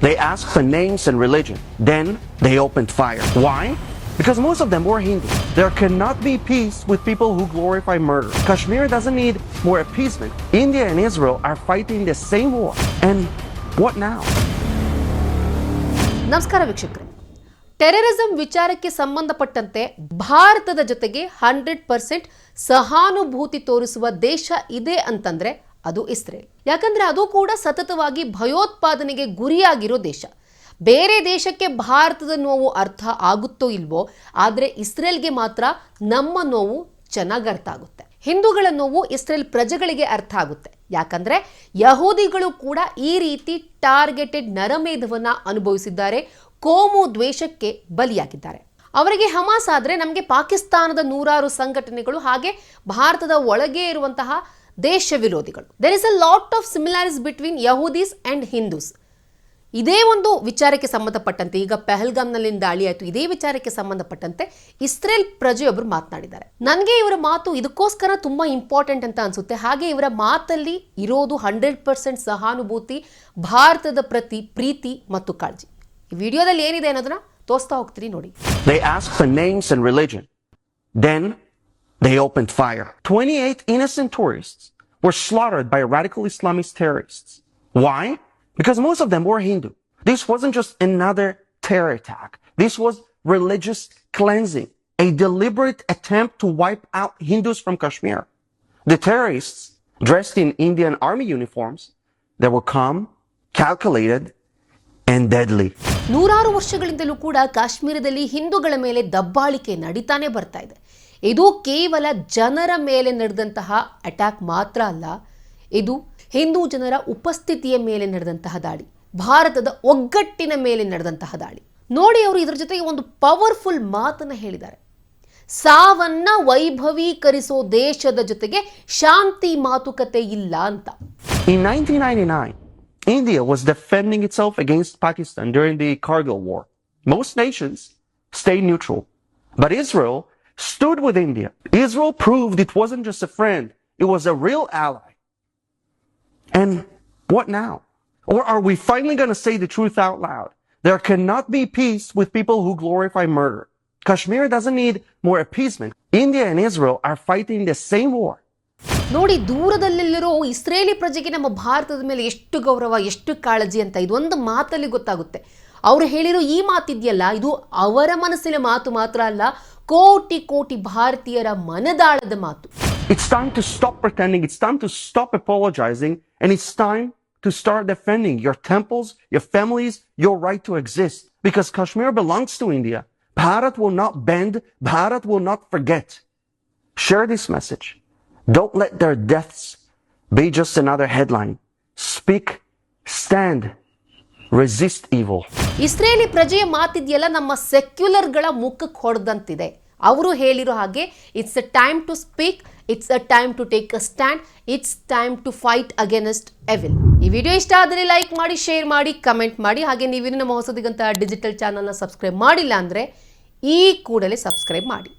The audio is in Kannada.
They asked for names and religion. Then they opened fire. Why? Because most of them were Hindu. There cannot be peace with people who glorify murder. Kashmir doesn't need more appeasement. India and Israel are fighting the same war. And what now? ನಮಸ್ಕಾರ ವೀಕ್ಷಕರೇ ಟೆರರಿಸಂ ವಿಚಾರಕ್ಕೆ ಸಂಬಂಧಪಟ್ಟಂತೆ ಭಾರತದ ಜೊತೆಗೆ ಹಂಡ್ರೆಡ್ ಪರ್ಸೆಂಟ್ ಸಹಾನುಭೂತಿ ತೋರಿಸುವ ದೇಶ ಇದೆ ಅಂತಂದ್ರೆ ಅದು ಇಸ್ರೇಲ್. ಯಾಕಂದ್ರೆ ಅದು ಕೂಡ ಸತತವಾಗಿ ಭಯೋತ್ಪಾದನೆಗೆ ಗುರಿಯಾಗಿರೋ ದೇಶ. ಬೇರೆ ದೇಶಕ್ಕೆ ಭಾರತದ ನೋವು ಅರ್ಥ ಆಗುತ್ತೋ ಇಲ್ವೋ, ಆದರೆ ಇಸ್ರೇಲ್ಗೆ ಮಾತ್ರ ನಮ್ಮ ನೋವು ಚೆನ್ನಾಗಿ ಅರ್ಥ ಆಗುತ್ತೆ. ಹಿಂದೂಗಳ ನೋವು ಇಸ್ರೇಲ್ ಪ್ರಜೆಗಳಿಗೆ ಅರ್ಥ ಆಗುತ್ತೆ. ಯಾಕಂದ್ರೆ ಯಹೂದಿಗಳು ಕೂಡ ಈ ರೀತಿ ಟಾರ್ಗೆಟೆಡ್ ನರಮೇಧವನ್ನ ಅನುಭವಿಸಿದ್ದಾರೆ, ಕೋಮು ದ್ವೇಷಕ್ಕೆ ಬಲಿಯಾಗಿದ್ದಾರೆ. ಅವರಿಗೆ ಹಮಾಸ್ ಆದರೆ ನಮಗೆ ಪಾಕಿಸ್ತಾನದ ನೂರಾರು ಸಂಘಟನೆಗಳು ಹಾಗೆ ಭಾರತದ ಒಳಗೆ ಇರುವಂತಹ ದೇಶ ವಿರೋಧಿಗಳು there is a lot of similarities between Yahudis and Hindus ಇದೇ ಒಂದು ವಿಚಾರಕ್ಕೆ ಸಂಬಂಧಪಟ್ಟಂತೆ, ಈಗ ಪೆಹಲ್ಗಾಮ್ನಲ್ಲಿ ದಾಳಿ ಆಯಿತು ಇದೇ ವಿಚಾರಕ್ಕೆ ಸಂಬಂಧಪಟ್ಟಂತೆ ಇಸ್ರೇಲ್ ಪ್ರಜೆಯೊಬ್ಬರು ಮಾತನಾಡಿದ್ದಾರೆ. ನನಗೆ ಇವರ ಮಾತು ಇದಕ್ಕೋಸ್ಕರ ತುಂಬಾ ಇಂಪಾರ್ಟೆಂಟ್ ಅಂತ ಅನ್ಸುತ್ತೆ. ಹಾಗೆ ಇವರ ಮಾತಲ್ಲಿ ಇರೋದು ಹಂಡ್ರೆಡ್ ಪರ್ಸೆಂಟ್ ಸಹಾನುಭೂತಿ, ಭಾರತದ ಪ್ರತಿ ಪ್ರೀತಿ ಮತ್ತು ಕಾಳಜಿ. ಈ ವಿಡಿಯೋದಲ್ಲಿ ಏನಿದೆ ಅನ್ನೋದನ್ನ ತೋರಿಸ್ತಾ ಹೋಗ್ತೀರಿ ನೋಡಿ. They asked for names and religion. Then they opened fire. 28 innocent tourists were slaughtered by radical Islamist terrorists. Why? Because most of them were Hindu. This wasn't just another terror attack. This was religious cleansing, a deliberate attempt to wipe out Hindus from Kashmir. The terrorists, dressed in Indian army uniforms, they were calm, calculated, and deadly. ನೂರಾರು ವರ್ಷಗಳಿಂದಲೂ ಕೂಡ ಕಾಶ್ಮೀರದಲ್ಲಿ ಹಿಂದೂಗಳ ಮೇಲೆ ದಬ್ಬಾಳಿಕೆ ನಡೀತಾನೆ ಬರ್ತಾ ಇದೆ ಇದು ಕೇವಲ ಜನರ ಮೇಲೆ ನಡೆದಂತಹ ಅಟ್ಯಾಕ್ ಮಾತ್ರ ಅಲ್ಲ ಇದು ಹಿಂದೂ ಜನರ ಉಪಸ್ಥಿತಿಯ ಮೇಲೆ ನಡೆದಂತಹ ದಾಳಿ ಭಾರತದ ಒಗ್ಗಟ್ಟಿನ ಮೇಲೆ ನಡೆದಂತಹ ದಾಳಿ. ನೋಡಿ ಅವರು ಇದರ ಜೊತೆಗೆ ಒಂದು ಪವರ್ಫುಲ್ ಮಾತನ್ನು ಹೇಳಿದ್ದಾರೆ. ಸಾವನ್ನ ವೈಭವೀಕರಿಸೋ ದೇಶದ ಜೊತೆಗೆ ಶಾಂತಿ ಮಾತುಕತೆ ಇಲ್ಲ ಅಂತ. In 1999, India was defending itself against Pakistan during the Kargil War. Most nations stayed neutral, but Israel stood with India. Israel proved it wasn't just a friend, it was a real ally. And what now? Or are we finally going to say the truth out loud? There cannot be peace with people who glorify murder. Kashmir doesn't need more appeasement. India and Israel are fighting the same war. ನೋಡಿ ದೂರದಲ್ಲಿರೋ ಇಸ್ರೇಲಿ ಪ್ರಜೆಗೆ ನಮ್ಮ ಭಾರತದ ಮೇಲೆ ಎಷ್ಟು ಗೌರವ ಎಷ್ಟು ಕಾಳಜಿ ಅಂತ ಇದೊಂದು ಮಾತಲ್ಲಿ ಗೊತ್ತಾಗುತ್ತೆ ಅವರು ಹೇಳಿರೋ ಈ ಮಾತಿದೆಯಲ್ಲ ಇದು ಅವರ ಮನಸ್ಸಿನ ಮಾತು ಮಾತ್ರ ಅಲ್ಲ ಕೋಟಿ ಕೋಟಿ ಭಾರತೀಯರ ಮನದಾಳದ ಮಾತು It's time to stop pretending. It's time to stop apologizing. And it's time to start defending your temples, your families, your right to exist. Because Kashmir belongs to India. Bharat will not bend. Bharat will not forget. Share this message. Don't let their deaths be just another headline. Speak, stand, resist evil. Israeli ಪ್ರಜೆಯ ಮಾತಿದೆಯಲ್ಲ ನಮ್ಮ ಸೆಕ್ಯುಲರ್ಗಳ ಮುಖಕ್ಕೆ ಹೊಡೆದಂತಿದೆ ಅವರು ಹೇಳಿರೋ ಹಾಗೆ it's a time to speak it's a time to take a stand it's time to fight against evil ಈ ವಿಡಿಯೋ ಇಷ್ಟ ಆದರೆ ಲೈಕ್ ಮಾಡಿ ಶೇರ್ ಮಾಡಿ ಕಮೆಂಟ್ ಮಾಡಿ. ಹಾಗೆ ನೀವಿನ್ನು ನಮ್ಮ ಡಿಜಿಟಲ್ ಚಾನಲ್ನ ಸಬ್ಸ್ಕ್ರೈಬ್ ಮಾಡಿಲ್ಲ ಅಂದರೆ ಈ ಕೂಡಲೇ ಸಬ್ಸ್ಕ್ರೈಬ್ ಮಾಡಿ.